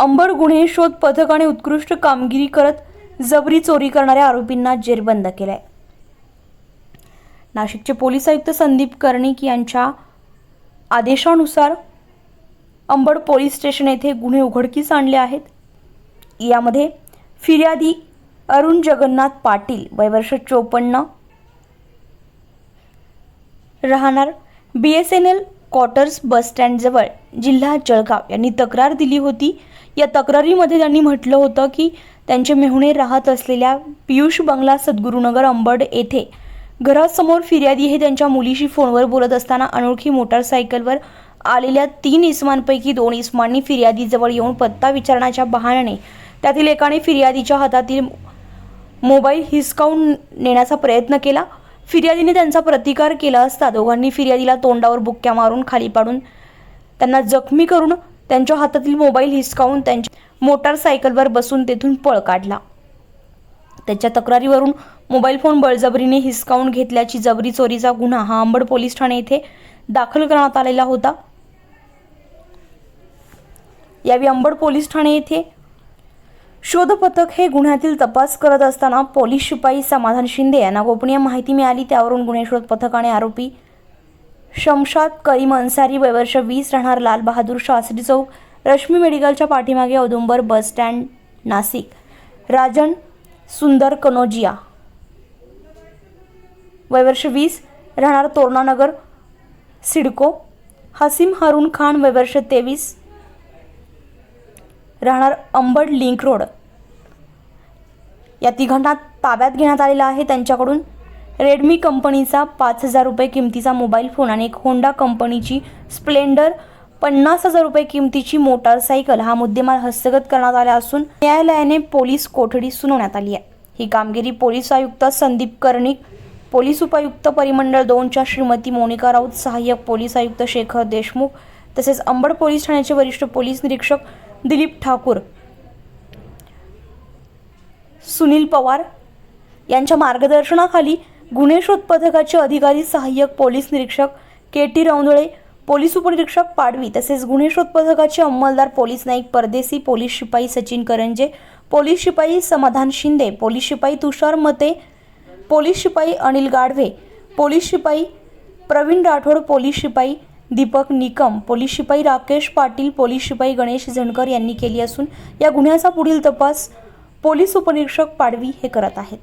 अंबड गुन्हे शोध पथकाने उत्कृष्ट कामगिरी करत जबरी चोरी करणाऱ्या आरोपींना जेरबंद केलाय. नाशिकचे पोलीस आयुक्त संदीप कर्णिक यांच्या आदेशानुसार अंबड पोलीस स्टेशन येथे गुन्हे उघडकीस आणले आहेत. यामध्ये फिर्यादी अरुण जगन्नाथ पाटील वयवर्ष चोपन्न राहणार B S N L quarters बसस्टँडजवळ जिल्हा जळगाव यांनी तक्रार दिली होती. या तक्रारीमध्ये त्यांनी म्हटलं होतं की त्यांचे मेहुणे राहत असलेल्या पियुष बंगला सद्गुरुनगर अंबड येथे घरासमोर फिर्यादी हे त्यांच्या मुलीशी फोनवर बोलत असताना अनोळखी मोटारसायकलवर आलेल्या तीन इस्मांपैकी दोन इसमांनी फिर्यादीजवळ येऊन पत्ता विचारण्याच्या बहाण्याने त्यातील एकाने फिर्यादीच्या हातातील मोबाईल हिसकावून नेण्याचा प्रयत्न केला. फिर्यादीने त्यांचा प्रतिकार केला असता दोघांनी फिर्यादीला तोंडावर बुक्क्या मारून खाली पाडून त्यांना जखमी करून त्यांच्या हातातील मोबाईल हिसकावून त्यांच्या मोटारसायकलवर बसून तेथून पळ काढला. त्याच्या तक्रारीवरून मोबाईल फोन बळजबरीने हिसकावून घेतल्याची जबरी चोरीचा गुन्हा हा अंबड पोलीस ठाणे येथे दाखल करण्यात आलेला होता. यावेळी अंबड पोलीस ठाणे येथे शोध पथक हे गुन्ह्यातील तपास करत असताना पोलीस शिपाई समाधान शिंदे यांना गोपनीय माहिती मिळाली. त्यावरून गुन्हे शोध पथकाने आरोपी शमशाद करीम अन्सारी वयवर्ष वीस राहणार लाल बहादूर शास्त्री चौक रश्मी मेडिकलच्या पाठीमागे औदुंबर बस स्टँड नाशिक. राजन सुंदर कनोजिया. वयवर्ष वीस राहणार तोरणानगर सिडको. हसीम हरून खान वयवर्ष तेवीस राहणार अंबड लिंक रोड. या तिघांना ताब्यात घेण्यात आलेला आहे. त्यांच्याकडून रेडमी कंपनीचा पाच हजार रुपये किमतीचा मोबाईल फोन आणि एक होंडा कंपनीची स्प्लेंडर पन्नास हजार रुपये किमतीची मोटारसायकल हा मुद्देमाल हस्तगत करण्यात आला असून न्यायालयाने पोलीस कोठडी सुनावण्यात आली आहे. ही कामगिरी पोलीस आयुक्त संदीप कर्णिक पोलीस उपायुक्त परिमंडळ दोनच्या श्रीमती मोनिका राऊत सहाय्यक पोलीस आयुक्त शेखर देशमुख तसेच अंबड पोलीस ठाण्याचे वरिष्ठ पोलीस निरीक्षक दिलीप ठाकूर सुनील पवार यांच्या मार्गदर्शनाखाली गुन्हे शोध पथकाचे अधिकारी सहाय्यक पोलीस निरीक्षक के टी रौंदळे पोलीस उपनिरीक्षक पाडवी तसेच गुन्हे शोध पथकाचे अंमलदार पोलीस नाईक परदेसी पोलीस शिपाई सचिन करंजे पोलीस शिपाई समाधान शिंदे पोलीस शिपाई तुषार मते पोलीस शिपाई अनिल गाढवे पोलीस शिपाई प्रवीण राठोड पोलीस शिपाई दीपक निकम पोलीस शिपाई राकेश पाटील पोलीस शिपाई गणेश झणकर यांनी केली असून या गुन्ह्याचा पुढील तपास पोलीस उपनिरीक्षक पाडवी हे करत आहेत.